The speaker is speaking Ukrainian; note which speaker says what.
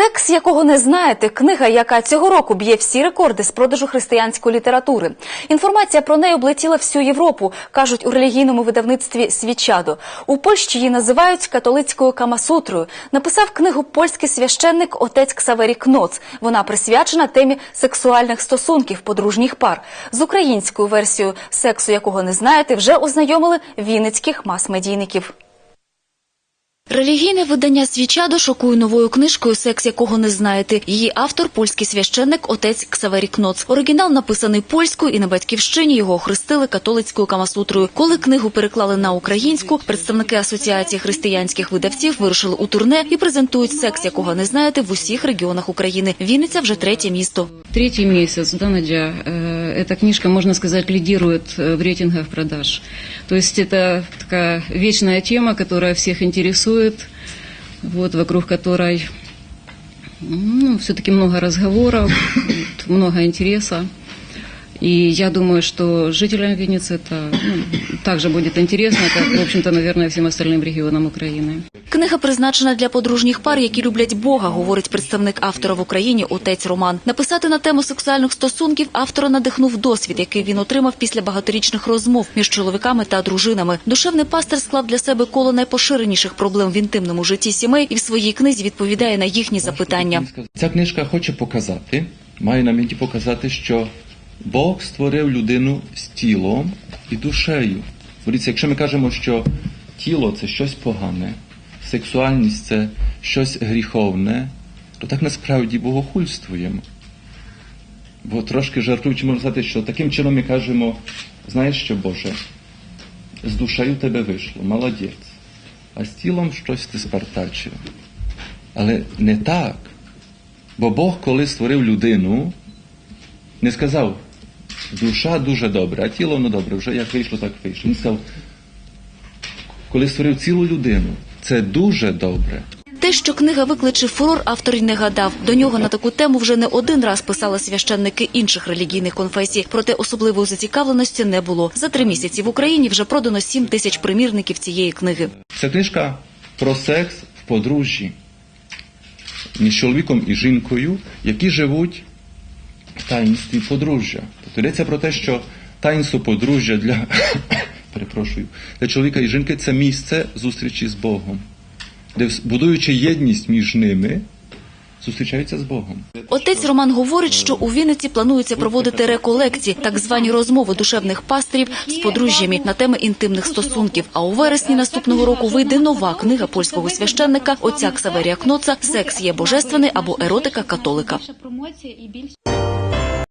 Speaker 1: Секс, якого не знаєте, книга, яка цього року б'є всі рекорди з продажу християнської літератури. Інформація про неї облетіла всю Європу, кажуть у релігійному видавництві Свічадо. У Польщі її називають католицькою камасутрою. Написав книгу польський священник отець Ксаверій Кноц. Вона присвячена темі сексуальних стосунків подружніх пар. З українською версією сексу, якого не знаєте, вже ознайомили вінницьких мас-медійників. Релігійне видання «Свічадо» шокує новою книжкою «Секс, якого не знаєте». Її автор – польський священник отець Ксаверій Кноц. Оригінал написаний польською і на батьківщині його охрестили католицькою камасутрою. Коли книгу переклали на українську, представники Асоціації християнських видавців вирушили у турне і презентують «Секс, якого не знаєте» в усіх регіонах України. Вінниця вже третє місто.
Speaker 2: Третий месяц, да, Надя, эта книжка, можно сказать, лидирует э, в рейтингах продаж. То есть это такая вечная тема, которая всех интересует, вот, вокруг которой ну, все-таки много разговоров, вот, много интереса. И я думаю, что жителям Винницы это ну, также будет интересно, как, в общем-то, наверное, всем остальным регионам Украины.
Speaker 1: Книга призначена для подружніх пар, які люблять Бога, говорить представник автора в Україні отець Роман. Написати на тему сексуальних стосунків автора надихнув досвід, який він отримав після багаторічних розмов між чоловіками та дружинами. Душевний пастир склав для себе коло найпоширеніших проблем в інтимному житті сімей і в своїй книзі відповідає на їхні запитання.
Speaker 3: Ця книжка хоче показати, має на меті показати, що Бог створив людину з тілом і душею. Дивіться, якщо ми кажемо, що тіло це щось погане, сексуальність це щось гріховне, то так насправді богохульствуємо. Бо трошки жартуючи, можна сказати, що таким чином ми кажемо, знаєш що, Боже, з душею тебе вийшло, молодець, а з тілом щось ти спартачив. Але не так. Бо Бог, коли створив людину, не сказав, душа дуже добра, а тіло ну добре, вже як вийшло, так вийшло. Він сказав, коли створив цілу людину, це дуже добре.
Speaker 1: Те, що книга викличе фурор, автор й не гадав. До нього на таку тему вже не один раз писали священники інших релігійних конфесій. Проте особливої зацікавленості не було. За три місяці в Україні вже продано 7 тисяч примірників цієї книги.
Speaker 3: Це книжка про секс в подружжі між чоловіком і жінкою, які живуть таїнстві подружжя. Тобто йдеться про те, що таїнство подружжя для, перепрошую, для чоловіка і жінки це місце зустрічі з Богом, де, будуючи єдність між ними, зустрічаються з Богом.
Speaker 1: Отець Роман говорить, що у Вінниці планується проводити реколекції, так звані розмови душевних пасторів з подружжями на теми інтимних стосунків. А у вересні наступного року вийде нова книга польського священника отця Ксаверія Кноца «Секс є божественний або еротика католика.